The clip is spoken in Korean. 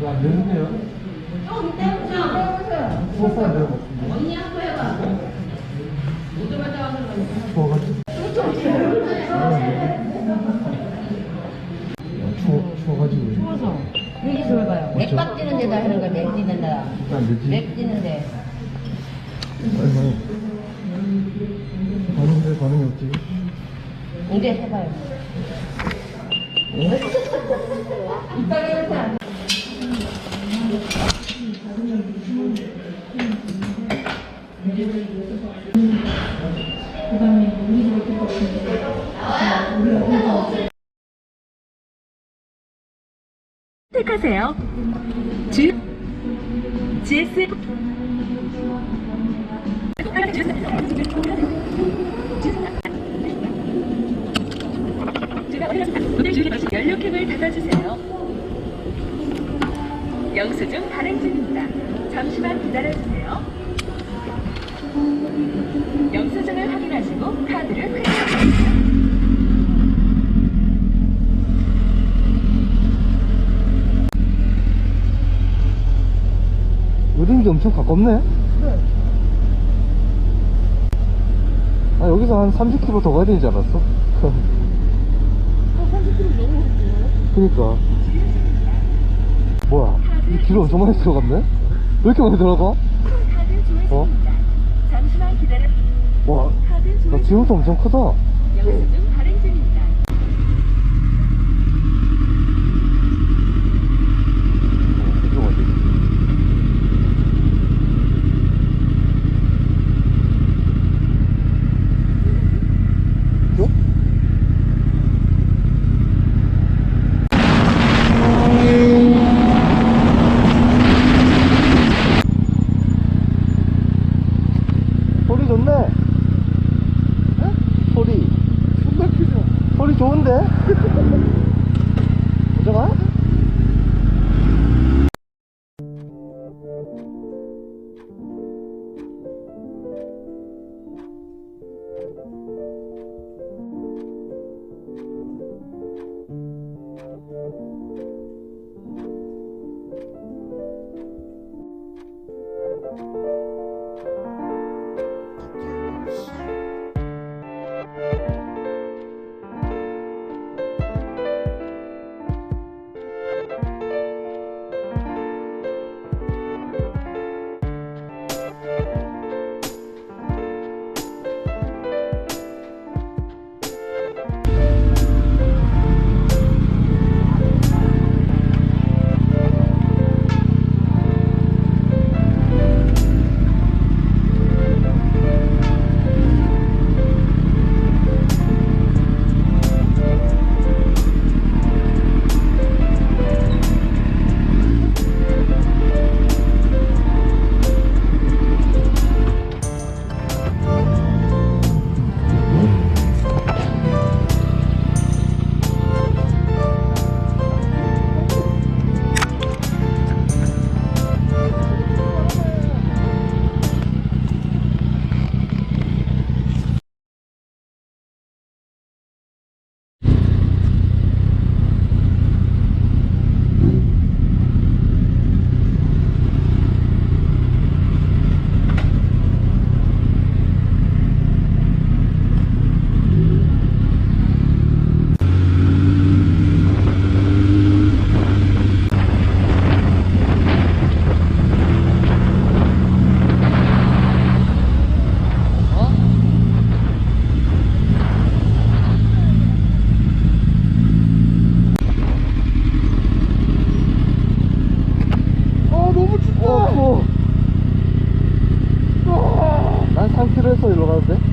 왜안 되는데요? 소스가 안 되는 것 같은데. 언니 한번 해봐. 오자마자 하는 거. 추워가지고. 추워, 추워가지고. 추워서. 여기 좀 해봐요. 맥박 뛰는 데다 하는 거야, 맥 뛰는 데다. 안. 맥 뛰는데. 아이고. 반응돼, 반응이 없지. 이제 해봐요. 택하세요. G GS 연료캡을 닫아주세요. 영수증 발행 중입니다. 잠시만 기다려주세요. 영수증을 확인하시고 카드를 회수하세요. 요등기 엄청 가깝네? 아, 여기서 한 30km 더 가야 되지 않았어? 그니까. 뭐야, 이 길을 엄청 많이 들어갔네? 왜 이렇게 많이 들어가? 기다려. 와, 나. 지금부터 엄청 크다. 영수증 1km 해서 일로 가는데?